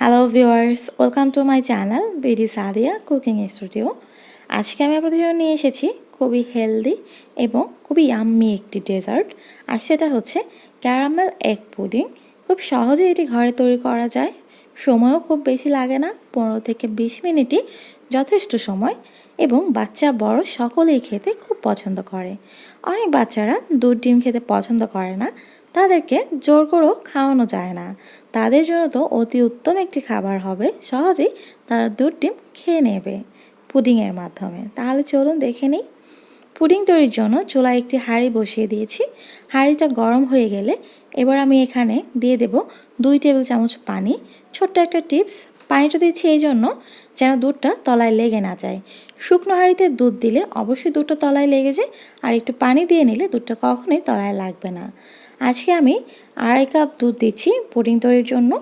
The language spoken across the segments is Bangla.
Hello viewers welcome to my channel BD Sadia cooking studio আজকে আমি আপনাদের জন্য নিয়ে এসেছি খুবই হেলদি এবং খুবই ইয়াম্মি একটি ডেজার্ট আর সেটা হচ্ছে ক্যারামেল এগ পুডিং খুব সহজে এটি ঘরে তৈরি করা যায়। সময়ও খুব বেশি লাগে না, পনেরো থেকে বিশ মিনিটই যথেষ্ট সময়। এবং বাচ্চা, বড় সকলেই খেতে খুব পছন্দ করে। অনেক বাচ্চারা দুধ, ডিম খেতে পছন্দ করে না। তাদেরকে জোর করেও খাওয়ানো যায় না। তাদের জন্য তো অতি উত্তম একটি খাবার হবে। সহজেই তারা দুধ, ডিম খেয়ে নেবে পুডিংয়ের মাধ্যমে। তাহলে চলুন দেখে নিই। পুডিং তৈরির জন্য চুলায় একটি হাঁড়ি বসিয়ে দিয়েছি। হাঁড়িটা গরম হয়ে গেলে এবার আমি এখানে দিয়ে দেব দুই টেবিল চামচ পানি। ছোট্ট একটা টিপস, পানিটা দিচ্ছি এই জন্য যেন দুধটা তলায় লেগে না যায়। শুকনো হাঁড়িতে দুধ দিলে অবশ্যই দুধটা তলায় লেগে যায়। আর একটু পানি দিয়ে নিলে দুধটা কখনোই তলায় লাগবে না। আজকে আমি আড়াই কাপ দুধ দিচ্ছি পুডিং তৈরির জন্য।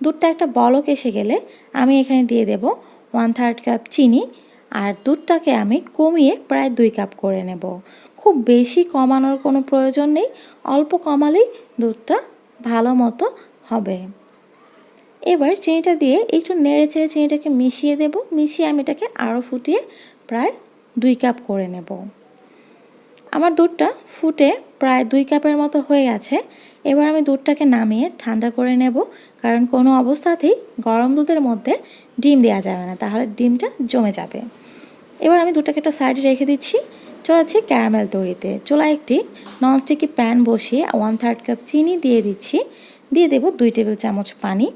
দুধটা একটা বলক এসে গেলে আমি এখানে দিয়ে দেব ওয়ান থার্ড কাপ চিনি আর দুধটাকে আমি কমিয়ে প্রায় দুই কাপ করে নেব। খুব বেশি কমানোর কোনো প্রয়োজন নেই, অল্প কমালেই দুধটা ভালো মতো হবে। এবার চিনিটা দিয়ে একটু নেড়ে চেড়ে চিনিটাকে মিশিয়ে দেব, মিশিয়ে আমি এটাকে আরও ফুটিয়ে প্রায় দুই কাপ করে নেব। আমার দুধটা ফুটে প্রায় দুই কাপের মতো হয়ে গেছে। এবার আমি দুধটাকে নামিয়ে ঠান্ডা করে নেব, কারণ কোনো অবস্থাতেই গরম দুধের মধ্যে ডিম দেওয়া যাবে না, তাহলে ডিমটা জমে যাবে। এবার আমি দুধটাকে একটা সাইডে রেখে দিচ্ছি। চলাচ্ছি ক্যারামেল তৈরিতে। চোলা একটি ননস্টিকি প্যান বসিয়ে ওয়ান থার্ড কাপ চিনি দিয়ে দিচ্ছি। দিয়ে দেব দুই টেবিল চামচ পানি।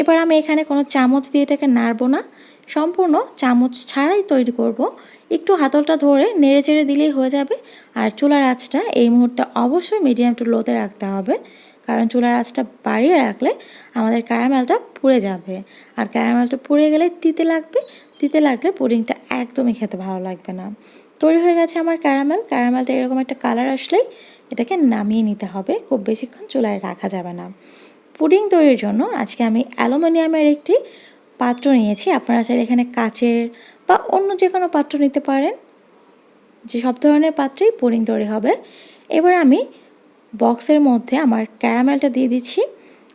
এবার আমি এখানে কোনো চামচ দিয়ে এটাকে নাড়বো না। সম্পূর্ণ চামচ ছাড়াই তৈরি করব। একটু হাতলটা ধরে নেড়ে চেড়ে দিলেই হয়ে যাবে। আর চুলার আঁচটা এই মুহূর্তে অবশ্যই মিডিয়াম টু লোতে রাখতে হবে। কারণ চুলার আঁচটা বাড়িয়ে রাখলে আমাদের ক্যারামেলটা পুড়ে যাবে। আর ক্যারামেলটা পুড়ে গেলে তিতে লাগবে। তিতে লাগলে পুডিংটা একদমই খেতে ভালো লাগবে না। তৈরি হয়ে গেছে আমার ক্যারামেল ক্যারামেলটা এরকম একটা কালার আসলেই এটাকে নামিয়ে নিতে হবে। খুব বেশিক্ষণ চুলায় রাখা যাবে না। পুডিং তৈরির জন্য আজকে আমি অ্যালুমিনিয়ামের একটি পাত্র নিয়েছি। আপনারা চাইলে এখানে কাচের বা অন্য যে কোনো পাত্র নিতে পারেন। যে সব ধরনের পাত্রেই পুডিং তৈরি হবে। এবার আমি বক্সের মধ্যে আমার ক্যারামেলটা দিয়ে দিচ্ছি।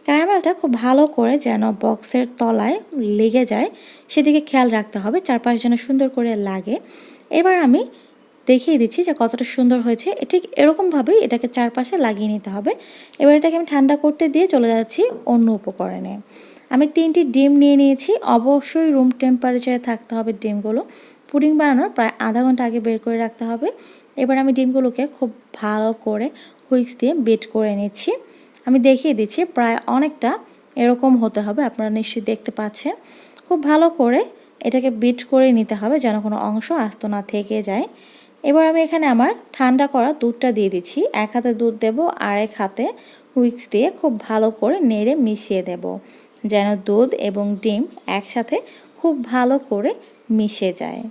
ক্যারামেলটা খুব ভালো করে যেন বক্সের তলায় লেগে যায়, সেদিকে খেয়াল রাখতে হবে, চারপাশ যেন সুন্দর করে লাগে। এবার আমি দেখিয়ে দিচ্ছি যে কতটা সুন্দর হয়েছে। ঠিক এরকমভাবেই এটাকে চারপাশে লাগিয়ে নিতে হবে। এবার এটাকে আমি ঠান্ডা করতে দিয়ে চলে যাচ্ছি অন্য উপকরণে। আমি তিনটি ডিম নিয়ে নিয়েছি। অবশ্যই রুম টেম্পারেচারে থাকতে হবে ডিমগুলো। পুডিং বানানোর প্রায় আধা ঘণ্টা আগে বের করে রাখতে হবে। এবার আমি ডিমগুলোকে খুব ভালো করে হুইক্স দিয়ে বিট করে নিচ্ছি। আমি দেখিয়ে দিচ্ছি, প্রায় অনেকটা এরকম হতে হবে, আপনারা নিশ্চয়ই দেখতে পাচ্ছেন। খুব ভালো করে এটাকে বিট করে নিতে হবে যেন কোনো অংশ আস্ত না থেকে যায়। এবার আমি এখানে আমার ঠান্ডা করা দুধটা দিয়ে দিচ্ছি। এক হাতে দুধ দেব আর এক হাতে হুইক্স দিয়ে খুব ভালো করে নেড়ে মিশিয়ে দেব। যেন দুধ এবং ডিম একসাথে খুব ভালো করে মিশে যায়।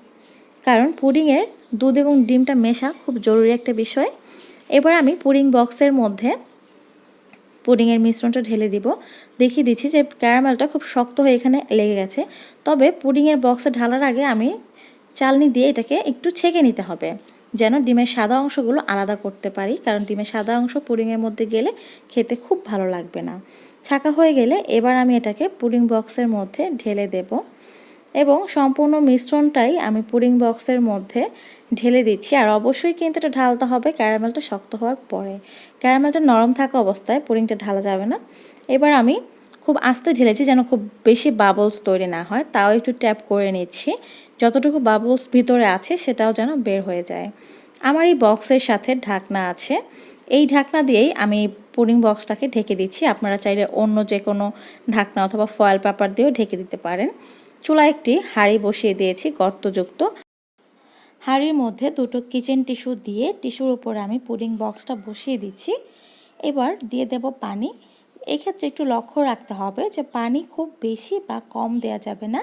কারণ পুডিংয়ের দুধ এবং ডিমটা মেশা খুব জরুরি একটা বিষয়। এবার আমি পুডিং বক্সের মধ্যে পুডিংয়ের মিশ্রণটা ঢেলে দিব। দেখিয়ে দিচ্ছি যে ক্যারামেলটা খুব শক্ত হয়ে এখানে লেগে গেছে। তবে পুডিংয়ের বক্সে ঢালার আগে আমি চালনি দিয়ে এটাকে একটু ছেঁকে নিতে হবে, যেন ডিমের সাদা অংশগুলো আলাদা করতে পারি। কারণ ডিমের সাদা অংশ পুডিংয়ের মধ্যে গেলে খেতে খুব ভালো লাগবে না। ছাকা হয়ে গেলে এবার আমি এটাকে পুডিং বক্সের মধ্যে ঢেলে দেব। এবং সম্পূর্ণ মিশ্রণটাই আমি পুডিং বক্সের মধ্যে ঢেলে দিচ্ছি। আর অবশ্যই কিন্তু এটা ঢালতে হবে, ক্যারামেলটা শক্ত হওয়ার পরে। ক্যারামেলটা নরম থাকা অবস্থায় পুডিংটা ঢালা যাবে না। এবার আমি খুব আস্তে ঢেলেছি যেন খুব বেশি বাবলস তৈরি না হয়, তাও একটু ট্যাপ করে নিচ্ছি। যতটুকু বাবলস ভিতরে আছে সেটাও যেন বের হয়ে যায়। আমার এই বক্সের সাথে ঢাকনা আছে। এই ঢাকনা দিয়েই আমি পুডিং বক্সটাকে ঢেকে দিচ্ছি। আপনারা চাইলে অন্য যে কোনো ঢাকনা অথবা ফয়েল পেপার দিয়েও ঢেকে দিতে পারেন। চুলা একটি হাঁড়ি বসিয়ে দিয়েছি গর্তযুক্ত। হাঁড়ির মধ্যে দুটো কিচেন টিস্যু দিয়ে টিস্যুর উপরে আমি পুডিং বক্সটা বসিয়ে দিচ্ছি। এবার দিয়ে দেব পানি। এক্ষেত্রে একটু লক্ষ্য রাখতে হবে যে পানি খুব বেশি বা কম দেয়া যাবে না।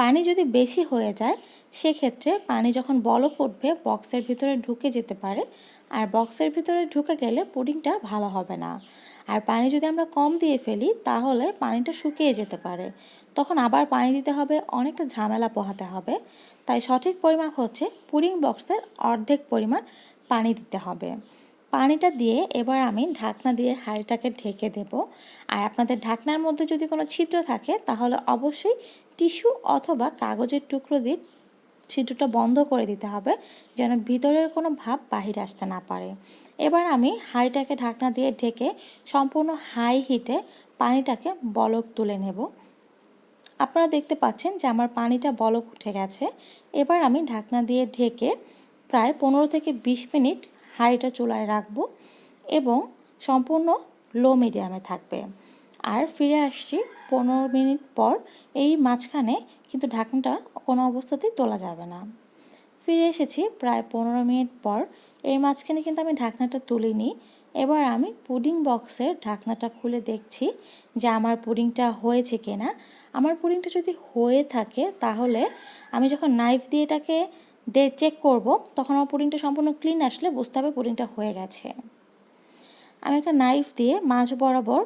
পানি যদি বেশি হয়ে যায়, সেক্ষেত্রে পানি যখন বলক উঠবে, বক্সের ভিতরে ঢুকে যেতে পারে। আর বক্সের ভিতরে ঢুকে গেলে পুডিংটা ভালো হবে না। আর পানি যদি আমরা কম দিয়ে ফেলি, তাহলে পানিটা শুকিয়ে যেতে পারে। তখন আবার পানি দিতে হবে, অনেকটা ঝামেলা পোহাতে হবে। তাই সঠিক পরিমাপ হচ্ছে পুডিং বক্সের অর্ধেক পরিমাণ পানি দিতে হবে। পানিটা দিয়ে এবার আমি ঢাকনা দিয়ে হাঁড়িটাকে ঢেকে দেব। আর আপনাদের ঢাকনার মধ্যে যদি কোনো ছিদ্র থাকে, তাহলে অবশ্যই টিস্যু অথবা কাগজের টুকরো দিয়ে ছিদ্রটা বন্ধ করে দিতে হবে যেন ভিতরের কোনো ভাব বাহিরে আসতে না পারে। এবার আমি হাঁড়িটাকে ঢাকনা দিয়ে ঢেকে সম্পূর্ণ হাই হিটে পানিটাকে বলক তুলে নেব। আপনারা দেখতে পাচ্ছেন যে আমার পানিটা বলক উঠে গেছে। এবার আমি ঢাকনা দিয়ে ঢেকে প্রায় পনেরো থেকে বিশ মিনিট হাঁড়িটা চুলায় রাখব এবং সম্পূর্ণ লো মিডিয়ামে থাকবে। আর ফিরে আসছি পনেরো মিনিট পর, এই মাঝখানে কিন্তু ঢাকনাটা কোনো অবস্থাতেই তোলা যাবে না। ফিরে এসেছি প্রায় পনেরো মিনিট পর। এর মাঝখানে কিন্তু আমি ঢাকনাটা তুলিনি। এবার আমি পুডিং বক্সের ঢাকনাটা খুলে দেখছি যে আমার পুডিংটা হয়েছে কিনা। আমার পুডিংটা যদি হয়ে থাকে তাহলে আমি যখন নাইফ দিয়ে এটাকে দে চেক করব, তখন আমার পুডিংটা সম্পূর্ণ ক্লিন আসলে বুঝতে হবে পুডিংটা হয়ে গেছে। আমি একটা নাইফ দিয়ে মাছ বরাবর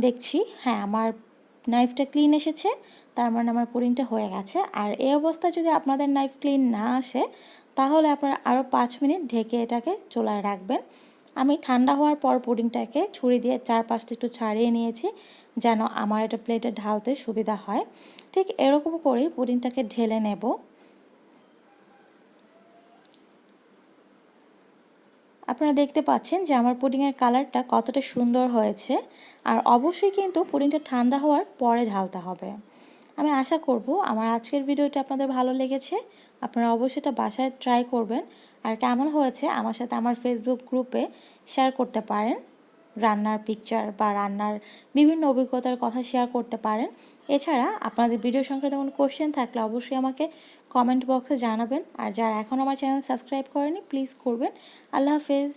দেখছি হ্যাঁ আমার নাইফটা ক্লিন এসেছে। তার মানে আমার পুডিংটা হয়ে গেছে। আর এই অবস্থায় যদি আপনাদের নাইফ ক্লিন না আসে, তাহলে আপনারা আরও পাঁচ মিনিট ঢেকে এটাকে চুলায় রাখবেন। আমি ঠান্ডা হওয়ার পর পুডিংটাকে ছুরি দিয়ে চারপাশটা একটু ছাড়িয়ে নিয়েছি, যেন আমার এটা প্লেটে ঢালতে সুবিধা হয়। ঠিক এরকম করেই পুডিংটাকে ঢেলে নেব। আপনারা দেখতে পাচ্ছেন যে আমার পুডিংয়ের কালারটা কতটা সুন্দর হয়েছে। আর অবশ্যই কিন্তু পুডিংটা ঠান্ডা হওয়ার পরে ঢালতে হবে। আমি আশা করব আমার আজকের ভিডিওটা আপনাদের ভালো লেগেছে। আপনারা অবশ্যই এটা বাসায় ট্রাই করবেন। আর কেমন হয়েছে আমার সাথে আমার ফেসবুক গ্রুপে শেয়ার করতে পারেন। রান্নার পিকচার বা রান্নার বিভিন্ন অভিজ্ঞতার কথা শেয়ার করতে পারেন। এছাড়া আপনাদের ভিডিও সংক্রান্ত কোনো কোশ্চেন থাকলে অবশ্যই আমাকে কমেন্ট বক্সে জানাবেন। আর যারা এখন আমার চ্যানেল সাবস্ক্রাইব করেনি প্লিজ করবেন। আল্লাহ হাফেজ।